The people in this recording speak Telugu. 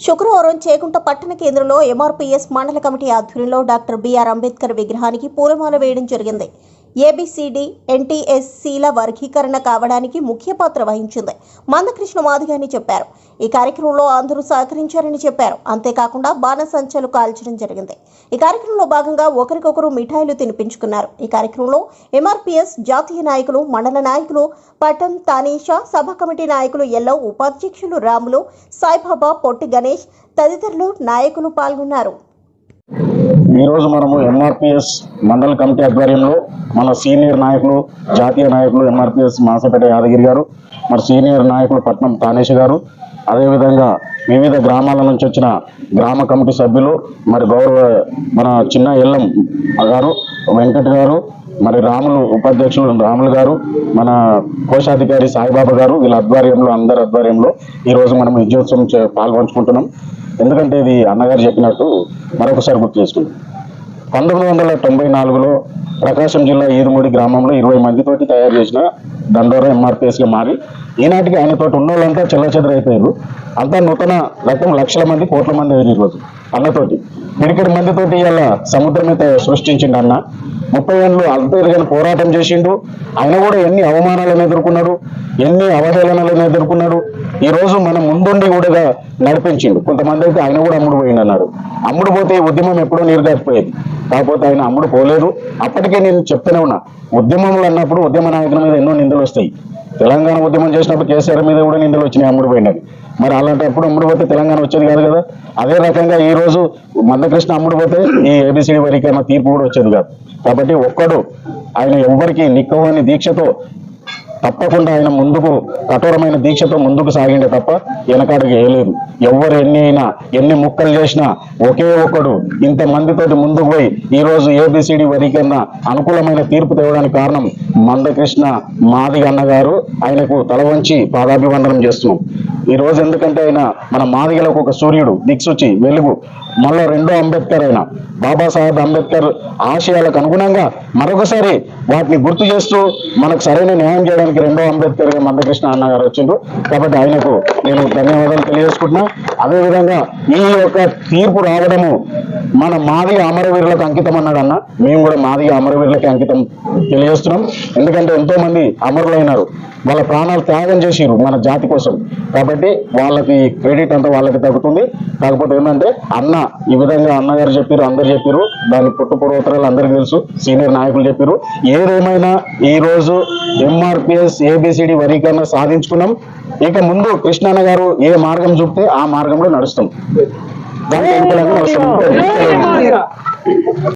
శుక్రవారం చేకుంట పట్టణ కేంద్రంలో ఎంఆర్పీఎస్ మండల కమిటీ ఆధ్వర్యంలో డాక్టర్ బిఆర్ అంబేద్కర్ విగ్రహానికి పూలమాల వేయడం జరిగింది. ఏబిసిడి ఎన్టీఎస్సీల వర్గీకరణ కావడానికి ముఖ్య పాత్ర వహించింది. మందకృష్ణ మాదిగాని చెప్పారు. ఈ కార్యక్రమంలో అందరూ సహకరించారని చెప్పారు. అంతేకాకుండా బాణసంచలు కాల్చడం జరిగింది. ఈ కార్యక్రమంలో భాగంగా ఒకరికొకరు మిఠాయిలు తినిపించుకున్నారు. ఈ కార్యక్రమంలో ఎంఆర్పీఎస్ జాతీయ నాయకులు మండల నాయకులు పటం తానీషా సభ కమిటీ నాయకులు ఎల్లో ఉపాధ్యక్షులు రాములు సాయిబాబా పొట్టి గణేష్ తదితరులు నాయకులు పాల్గొన్నారు. ఈరోజు మనము ఎంఆర్పిఎస్ మండల కమిటీ ఆధ్వర్యంలో మన సీనియర్ నాయకులు జాతీయ నాయకులు ఎంఆర్పిఎస్ మాసపేట యాదగిరి గారు మరి సీనియర్ నాయకులు పట్నం తానేష్ గారు అదేవిధంగా వివిధ గ్రామాల నుంచి వచ్చిన గ్రామ కమిటీ సభ్యులు మరి గౌరవ మన చిన్న ఎల్లం గారు వెంకట్ గారు మరి రాములు ఉపాధ్యక్షులు రాములు గారు మన కోశాధికారి సాయిబాబా గారు వీళ్ళ ఆధ్వర్యంలో అందరి ఆధ్వర్యంలో ఈరోజు మనం విజయోత్సవం చే- పాల్పంచుకుంటున్నాం ఎందుకంటే ఇది అన్నగారు చెప్పినట్టు మరొకసారి గుర్తు చేసుకుంటాం పంతొమ్మిది వందల తొంభై నాలుగులో ప్రకాశం జిల్లా ఈదుమూడి గ్రామంలో ఇరవై మందితోటి తయారు చేసిన దండోరా ఎంఆర్పిఎస్గా మారి ఈనాటికి ఆయనతోటి ఉన్న వాళ్ళంతా చెల్లచెదరైపోయారు అంతా నూతన రకం లక్షల మంది కోట్ల మంది అయ్యారు ఈరోజు అన్నతోటి. పిడికిడి మందితోటి ఇవాళ సముద్రమే త- సృష్టించిండు అన్న ముప్పై ఏళ్ళు అంతర్గత పోరాటం చేసిండు. ఆయన కూడా ఎన్ని అవమానాలను ఎదుర్కొన్నాడు ఎన్ని అవహేళనలను ఎదుర్కొన్నాడు. ఈ రోజు మనం ముందుండి కూడా నడిపించిండు. కొంతమంది అయితే ఆయన కూడా అమ్ముడు పోయిండు అన్నారు అమ్ముడు పోతే ఉద్యమం ఎప్పుడో నీరుగారిపోయేది కాకపోతే ఆయన అమ్ముడు పోలేదు. అప్పటికే నేను చెప్తూనే ఉన్నా. ఉద్యమంలో అన్నప్పుడు ఉద్యమ నాయకుల మీద ఎన్నో నిందలు వస్తాయి. తెలంగాణ ఉద్యమం చేసినప్పుడు కేసీఆర్ మీద కూడా నిందలు వచ్చినాయి అమ్ముడు పోయినది మరి అలాంటప్పుడు అమ్ముడు పోతే తెలంగాణ వచ్చేది కాదు కదా? అదే రకంగా ఈ రోజు మందకృష్ణ అమ్ముడు పోతే ఈ ఏబిసిడి వరకైనా తీర్పు కూడా వచ్చేది కాదు. కాబట్టి ఒక్కడు ఆయన ఎవ్వరికి నిక్కవని దీక్షతో తప్పకుండా ఆయన ముందుకు కఠోరమైన దీక్షతో ముందుకు సాగిండే తప్ప వెనకాడికి వేయలేదు. ఎవరు ఎన్ని అయినా ఎన్ని ముక్కలు చేసినా ఒకే ఒక్కడు ఇంత మందితోటి ముందుకు పోయి ఈ రోజు ఏబిసిడి వరికన్నా అనుకూలమైన తీర్పు తేవడానికి కారణం మందకృష్ణ మాదిగ అన్నగారు. ఆయనకు తల వంచి పాదాభివందనం చేస్తున్నాం. ఈ రోజు ఎందుకంటే ఆయన మన మాదిగలకు ఒక సూర్యుడు దిక్సూచి వెలుగు. మళ్ళీ రెండో అంబేద్కర్ అయిన బాబాసాహెబ్ అంబేద్కర్ ఆశయాలకు అనుగుణంగా మరొకసారి వాటిని గుర్తు చేస్తూ మనకు సరైన న్యాయం చేయడం చేయడానికి రెండో అంబేద్కర్గా మందకృష్ణ అన్న గారు వచ్చిండ్రు. కాబట్టి ఆయనకు నేను ధన్యవాదాలు తెలియజేసుకుంటున్నా. అదేవిధంగా ఈ యొక్క తీర్పు రావడము మన మాదిగ అమరవీరులకు అంకితం అన్నాడు అన్న. మేము కూడా మాదిగ అమరవీరులకి అంకితం తెలియజేస్తున్నాం. ఎందుకంటే ఎంతో మంది అమరులైనారు. వాళ్ళ ప్రాణాలు త్యాగం చేసిరు మన జాతి కోసం. కాబట్టి వాళ్ళకి క్రెడిట్ అంతా వాళ్ళకి తగ్గుతుంది. కాకపోతే ఏంటంటే అన్న ఈ విధంగా అన్నగారు చెప్పారు అందరు చెప్పారు దాని పుట్టు పూర్వోత్తరాలు అందరికీ తెలుసు సీనియర్ నాయకులు చెప్పారు ఏదేమైనా ఈ రోజు ఎంఆర్పిఎస్ ఏబిసిడి వర్గీకరణ సాధించుకున్నాం. ఇక ముందు కృష్ణన్న గారు ఏ మార్గం చూపితే ఆ మార్గంలో నడుస్తాం. దానికి నడుస్తాం.